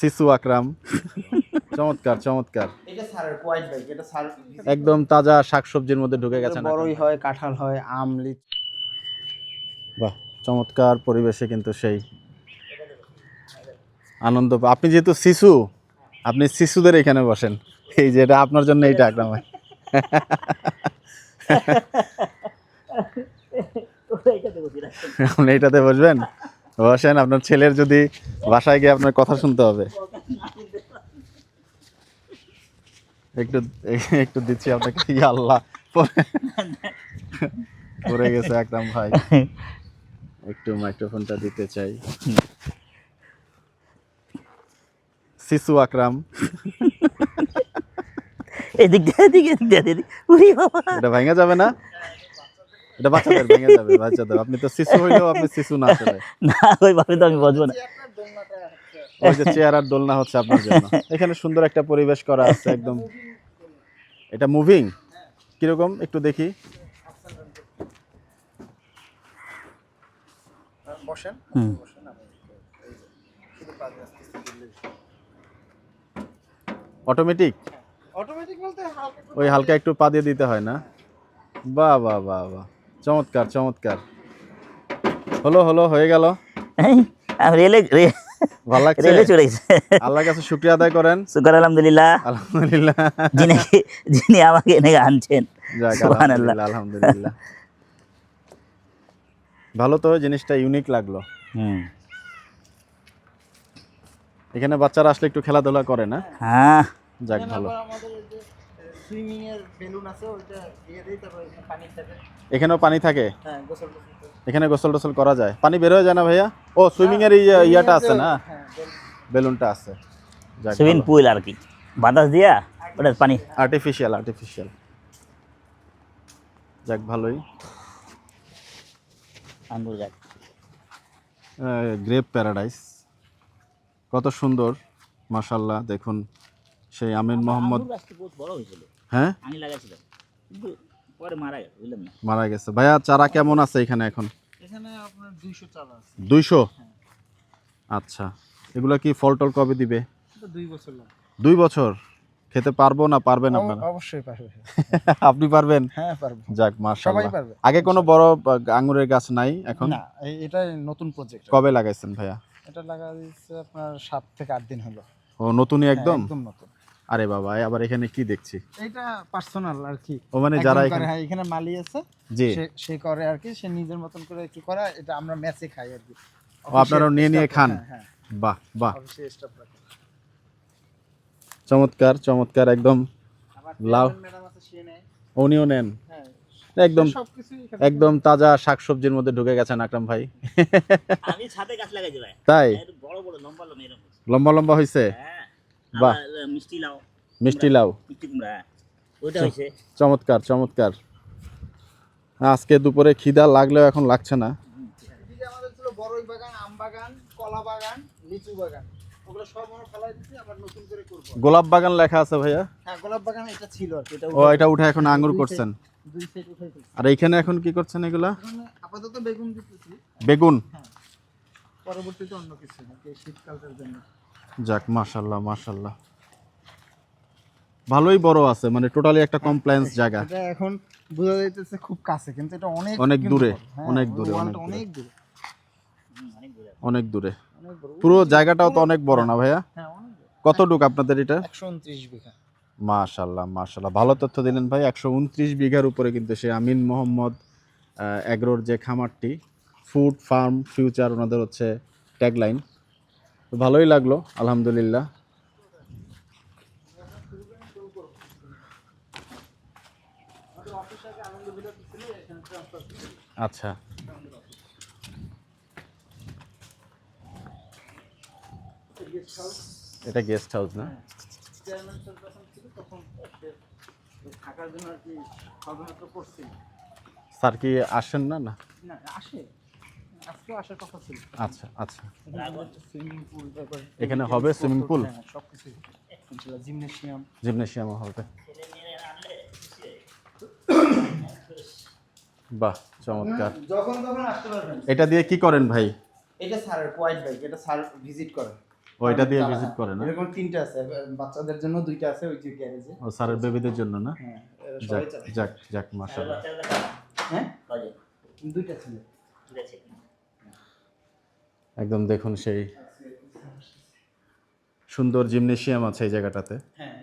সিসু আকরাম। চমৎকার চমৎকার। একদম তাজা শাকসবজির মধ্যে ঢুকে গেছেন বড়ই হয় কাঁঠাল হয় আম লিচু বাহ চমৎকার পরিবেশে কিন্তু সেই আনন্দ আপনি যেহেতু শিশু আপনি শিশুদের এখানে বসেন। এই যে এটা আপনার জন্য এইটা আকরাম ভাই। আপনি এইটাতে বসবেন? বসেন আপনার ছেলের যদি বাসায় গিয়ে আপনার কথা শুনতে হবে। একটু একটু দিচ্ছি আপনাকে। আল্লাহ। পরে- পড়ে গেছে আকরাম ভাই। একটু মাইক্রোফোনটা দিতে চাই। শিশু আকরাম। এদিক দিয়ে এদিক এদিক দিয়ে এটা ভেঙে যাবে না? এটা বাচ্চাদের ভেঙে যাবে বাচ্চাদের। আপনি তো শিশু হইলেও আপনি শিশু না আসলে। না ওইভাবে তো আমি বসবো না। ওই যে চেয়ার আর দোলনা হচ্ছে আপনার জন্য। এখানে সুন্দর একটা পরিবেশ করা আছে একদম। এটা মুভিং কীরকম? একটু দেখি। বসেন। অটোমেটিক অটোমেটিক বলতে হালকা ওই হালকা একটু পা দিয়ে দিতে হয় না? বাহ বাহ বাহ বাহ। চমৎকার চমৎকার। হলো হলো হয়ে গেল। রেলে ভালো লাগছে? রেলে চলে গেছে। আল্লাহর কাছে শুক্রিয়া আদায় করেন। শুকর আলহামদুলিল্লাহ। আলহামদুলিল্লাহ। যিনি যিনি আমাকে এনে আনছেন। সুবহানাল্লাহ। আলহামদুলিল্লাহ ভালো তো জিনিসটা ইউনিক লাগল। হুম। এখানে বাচ্চারা আসলে একটু খেলাধুলা করে না? হ্যাঁ। যাক ভালো। সুইমিং এর বেলুন আছে ওইটা দিয়ে দিই তারপর এখানে পানি থাকে। এখানেও পানি থাকে? হ্যাঁ গোসল টোসল এখানে গোসল টোসল করা যায়? পানি বের হয়ে যায় না ভাইয়া? ও সুইমিং এর ইয়াটা আছে না? হ্যাঁ বেলুনটা আছে। যাক সুইমিং পুল আর কি। বাতাস দিয়া? ওটা পানি। আর্টিফিশিয়াল আর্টিফিশিয়াল যাক ভালোই। আঙ্গুর গাছ। Grape paradise. কত সুন্দর মাশাল্লাহ দেখুন। সেই আমিন মোহাম্মদ বড় হয়েছিল। হ্যাঁ? আমি লাগাইছিলাম পরে মারা গেল বুঝলাম না? মারা গেছে। ভাইয়া চারা কেমন আছে এখানে এখন? এখানে আপনার আছে। দুইশো? আচ্ছা। এগুলো কি ফল টল কবে দিবে? দুই বছর দুই বছর? খেতে পারব না পারবেন আপনারা? অবশ্যই পারবে আপনি পারবেন? হ্যাঁ পারব। যাক সবাই মাশাআল্লাহ পারবে। আগে কোনো বড় আঙুরের গাছ নাই এখন? না এই- এটা নতুন প্রজেক্ট কবে লাগাইছেন ভাইয়া? এটা লাগা দিচ্ছে আপনার সাত থেকে আট দিন হলো। ও নতুনই হ্যাঁ, একদম? একদম নতুন। আরে বাবা আবার এখানে কি দেখছি? এটা পার্সোনাল আর কি। ও মানে যারা এখানে হ্যাঁ এখানে মালি আছে। জি। সে সে করে আর কি সে নিজের মতন করে কি করে এটা আমরা ম্যাচে খাই আর কি। ও, আপনারাও নিয়ে নিয়ে খান? হ্যাঁ বাহ বাহ। রাখে চমৎকার চমৎকার একদম লাউ। উনিও নেন। হ্যাঁ। একদম একদম তাজা শাকসবজির মধ্যে ঢুকে গেছেন আকরাম ভাই। আমি ছাদে গাছ লাগাইছি ভাই। তাই? এর বড় বড় লম্বা লম্বা এরকম লম্বা লম্বা হয়েছে হ্যাঁ বাহ। মিষ্টি লাউ। মিষ্টি লাউ। মিষ্টি কুমড়া হ্যাঁ। চমৎকার চমৎকার। আজকে দুপুরে খিদা লাগলেও এখন লাগছে না। আমাদের ছিল বড়ই বাগান আম বাগান কলা বাগান লিচু বাগান। ওগুলো সব আমরা ফেলাই দিচ্ছি আবার নতুন করে করব। গোলাপ বাগান লেখা আছে ভাইয়া? হ্যাঁ গোলাপ বাগান এটা ছিল আর কি। এটা ও এটা উঠে এখন আঙ্গুর করছেন। আর এইখানে এখন কি করছেন এগুলা? আপাতত বেগুন দিতেছি। বেগুন। পরবর্তীতে অন্য কিছু নাকি শীতকালটার জন্য। যাক মাশাল্লাহ মাশাল্লাহ ভালোই বড় আছে মানে টোটালি একটা কমপ্লেন্স জায়গা। এটা এখন বোঝা যাইতেছে খুব কাছে কিন্তু এটা অনেক অনেক দূরে, হ্যাঁ, অনেক দূরে, অনেক দূরে। অনেক দূরে। অনেক দূরে। পুরো জায়গাটাও তো অনেক বড় না ভাইয়া? হ্যাঁ কতটুক আপনাদের এটা? একশো উনত্রিশ বিঘা। মাশাল্লাহ মাশাল্লাহ ভালো তথ্য দিলেন ভাই একশো উনত্রিশ বিঘার উপরে কিন্তু সে আমিন মোহাম্মদ অ্যাগ্রোর যে খামারটি ফুড ফার্ম ফিউচার ওনাদের হচ্ছে ট্যাগলাইন ভালোই লাগল আলহামদুলিল্লাহ। আচ্ছা। এটা গেস্ট হাউস না? স্যার কি আসেন না? না। না আসে। আজকেও আসার কথা ছিল। আচ্ছা আচ্ছা। সুইমিং পুল এখানে হবে pool? হ্যাঁ সব কিছু জিমনেশিয়াম জিমনেশিয়ামও হবে। বাহ চমৎকার। যখন তখন আসতে পারবেন। এটা দিয়ে কি করেন ভাই? এটা স্যারের কোয়াইট বাইক এটা স্যার ভিজিট করে। ওইটা দিয়ে ভিজিট করে না? এরকম তিনটা আছে। বাচ্চাদের জন্য দুইটা আছে ওই যে গ্যারেজে ও স্যারের বেবিদের জন্য না? হ্যাঁ যাক যাক যাক দেখা হ্যাঁ? দুইটা ছিল। ঠিক আছে একদম দেখুন সেই সুন্দর জিমনেশিয়াম আছে এই জায়গাটাতে। হ্যাঁ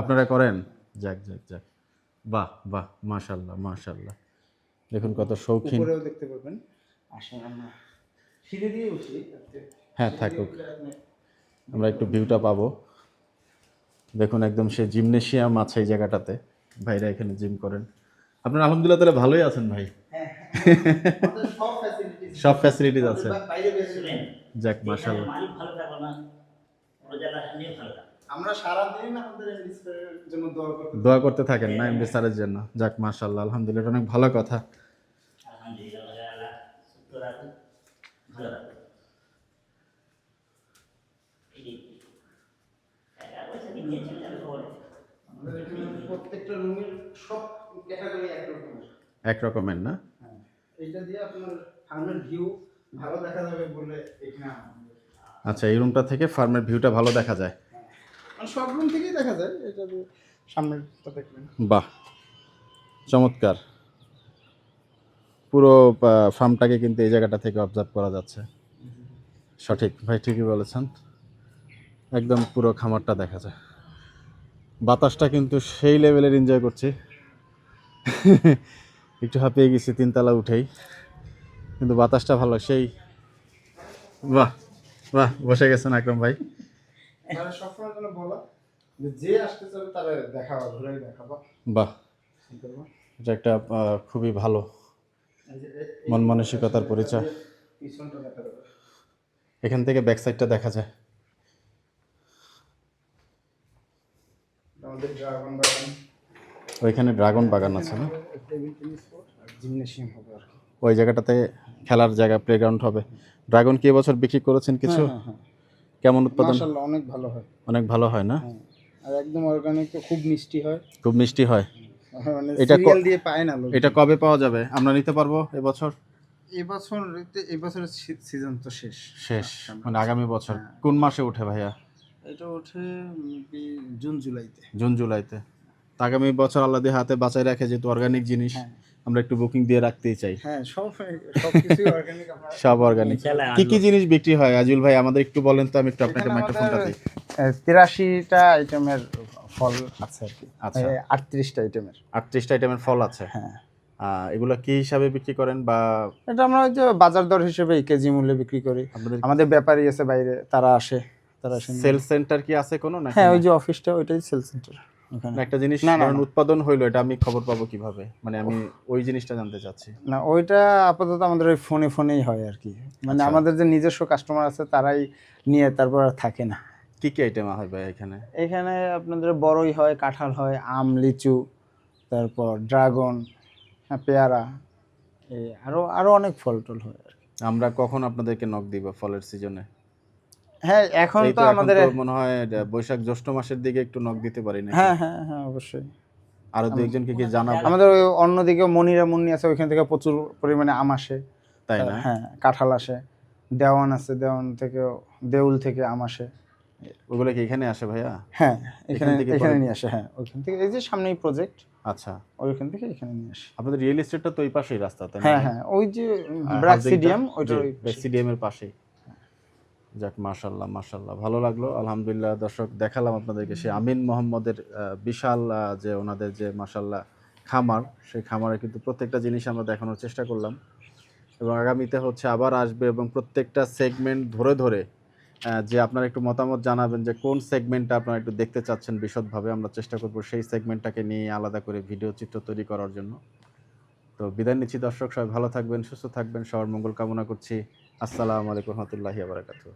আপনারা করেন? যাক যাক যাক। বাহ বাহ মাশাল্লাহ মাশাল্লাহ দেখুন কত শৌখিন। দেখতে হ্যাঁ থাকুক। আমরা একটু ভিউটা পাবো। দেখুন একদম সে জিমনেশিয়াম আছে এই জায়গাটাতে। ভাইরা এখানে জিম করেন। আপনারা আলহামদুলিল্লাহ তাহলে ভালোই আছেন ভাই। হ্যাঁ আমাদের সব ফ্যাসিলিটিস আছে। যাক ভালো আমরা সারা দিন আমাদের জন্য দোয়া করতে দোয়া করতে থাকেন না এমডি স্যারের জন্য। যাক মাশাল্লাহ আলহামদুলিল্লাহ এটা অনেক ভালো কথা। আলহামদুলিল্লাহ আল্লাহ সুস্থ রাখুন ভালো রাখুন এই যে, টাকা পয়সা কি নিয়েছেন তাহলে খবর নেই। আমাদের এখানে প্রত্যেকটা রুমের সব ক্যাটাগরি এক রকমের না? হ্যাঁ এইটা দিয়ে আপনার ফার্মের ভিউ ভালো দেখা যাবে বলে এখানে আচ্ছা এই রুমটা থেকে ফার্মের ভিউটা ভালো দেখা যায়। মানে সব রুম থেকেই দেখা যায় এটা দিয়ে সামনেরটা দেখবেন। বাহ চমৎকার। পুরো ফার্মটাকে কিন্তু এই জায়গাটা থেকে অবজার্ভ করা যাচ্ছে। সঠিক ভাই ঠিকই বলেছেন। একদম পুরো খামারটা দেখা যায়। বাতাসটা কিন্তু সেই লেভেলের এনজয় করছি। একটু হাঁপিয়ে গেছি তিনতলা উঠেই। কিন্তু বাতাসটা ভালো সেই। বাহ বাহ বসে গেছেন আকরম ভাই। সবসময় জন্য বলা যে যে আসতে চাবে তারা দেখাবা ঘুরে দেখাবা। বাহ এটা একটা খুবই ভালো মন মানসিকতার পরিচয়। এখান থেকে ব্যাক সাইডটা দেখা যায়। ড্রাগন বাগান। ওইখানে ড্রাগন বাগান আছে না? ওই জায়গাটাতে খেলার জায়গা প্লেগ্রাউন্ড হবে। ড্রাগন কি এবছর বিক্রি করেছেন কিছু? হ্যাঁ, হ্যাঁ, কেমন উৎপাদন? মাশাআল্লাহ অনেক ভালো হয়। অনেক ভালো হয় না? হ্যাঁ আর একদম অর্গানিক তো খুব মিষ্টি হয়। খুব মিষ্টি হয়। মানে এটা দিয়ে পায় না এটা কবে পাওয়া যাবে? আমরা নিতে পারব এবছর? এবছর এবছরের সিজন তো শেষ। শেষ মানে আগামী বছর। হ্যাঁ। কোন মাসে উঠে ভাইয়া? এটা ওঠে জুন জুলাইতে। জুন জুলাইতে। আগামী বছর আল্লাহ দিয়ে হাতে বাঁচাই রাখে যেহেতু অর্গানিক জিনিস। হ্যাঁ। আমরা একটু বুকিং দিয়ে রাখতেই চাই। হ্যাঁ সব সব কিছু অর্গানিক সব অর্গানিক কি কি জিনিস বিক্রি হয়? আজিল ভাই আমাদের একটু বলেন তো আমি একটু আপনাকে মাইক্রোফোনটা দিই। তিরাশিটা আইটেমের ফল আছে আর কি। আচ্ছা। আটত্রিশটা আইটেমের আটত্রিশটা আইটেমের ফল আছে? হ্যাঁ। আহ, এগুলো কি হিসাবে বিক্রি করেন বা এটা আমরা ওই যে বাজার দর হিসেবে কেজি মূল্যে বিক্রি করি। আমাদের ব্যাপারী আছে বাইরে তারা আসে তারা আসে। সেল সেন্টার কি আছে কোনো না হ্যাঁ ওই যে অফিসটা ওইটাই সেল সেন্টার একটা জিনিস। উৎপাদন হইল এটা আমি খবর পাবো কীভাবে? মানে আমি ওই জিনিসটা জানতে চাচ্ছি। না ওইটা আপাতত আমাদের ওই ফোনে ফোনেই হয় আর কি। মানে আচ্ছা। আমাদের যে নিজস্ব কাস্টমার আছে তারাই নিয়ে তারপর আর থাকে না। কি কি আইটেম হয় ভাই এখানে? এখানে আপনাদের বড়ই হয় কাঁঠাল হয় আম লিচু তারপর ড্রাগন হ্যাঁ পেয়ারা এই আরও আরও অনেক ফল টল হয় আর কি। আমরা কখন আপনাদেরকে নক দিব ফলের সিজনে হ্যাঁ এখন তো আমাদের মনে হয় বৈশাখ জ্যৈষ্ঠ মাসের দিকে একটু নক দিতে পারি না হ্যাঁ হ্যাঁ হ্যাঁ অবশ্যই। আরও দু একজনকে কি জানাব? আমাদের ওই অন্যদিকে মনিরা মুন্নি আছে ওইখান থেকে প্রচুর পরিমাণে আম আসে। তাই না? হ্যাঁ কাঁঠাল আসে। দেওয়ান আছে দেওয়ান থেকে দেউল থেকে আম আসে। ওগুলো কি এখানে আসে ভাইয়া? হ্যাঁ এখানে থেকে এখানে নিয়ে আসে হ্যাঁ ওইখান থেকে এই যে সামনেই প্রজেক্ট আচ্ছা। ওইখান থেকে এখানে নিয়ে আসে। আপনাদের রিয়েল এস্টেটটা তো ওই পাশেই রাস্তা তাই না হ্যাঁ হ্যাঁ ওই যে ব্রাক্সিডিয়াম ওইটা জি, ওই ব্রাক্সিডিয়াম এর পাশেই। যাক মাশাল্লাহ মাশাল্লাহ ভালো লাগল, আলহামদুলিল্লাহ। দর্শক, দেখালাম আপনাদেরকে সেই আমিন মোহাম্মদের বিশাল যে ওনাদের যে মাশাল্লাহ খামার, সেই খামারে কিন্তু প্রত্যেকটা জিনিস আমরা দেখানোর চেষ্টা করলাম। এবং আগামীতে হচ্ছে আবার আসবে এবং প্রত্যেকটা সেগমেন্ট ধরে ধরে যে আপনারা একটু মতামত জানাবেন যে কোন সেগমেন্টটা আপনারা একটু দেখতে চাচ্ছেন বিশদভাবে, আমরা চেষ্টা করব সেই সেগমেন্টটাকে নিয়ে আলাদা করে ভিডিও চিত্র তৈরি করার জন্য। তো বিদায় নিচ্ছি দর্শক, সবাই ভালো থাকবেন, সুস্থ থাকবেন, সবার মঙ্গল কামনা করছি। আসসালামু আলাইকুম রহমতুল্লাহি আবরাকাতুহ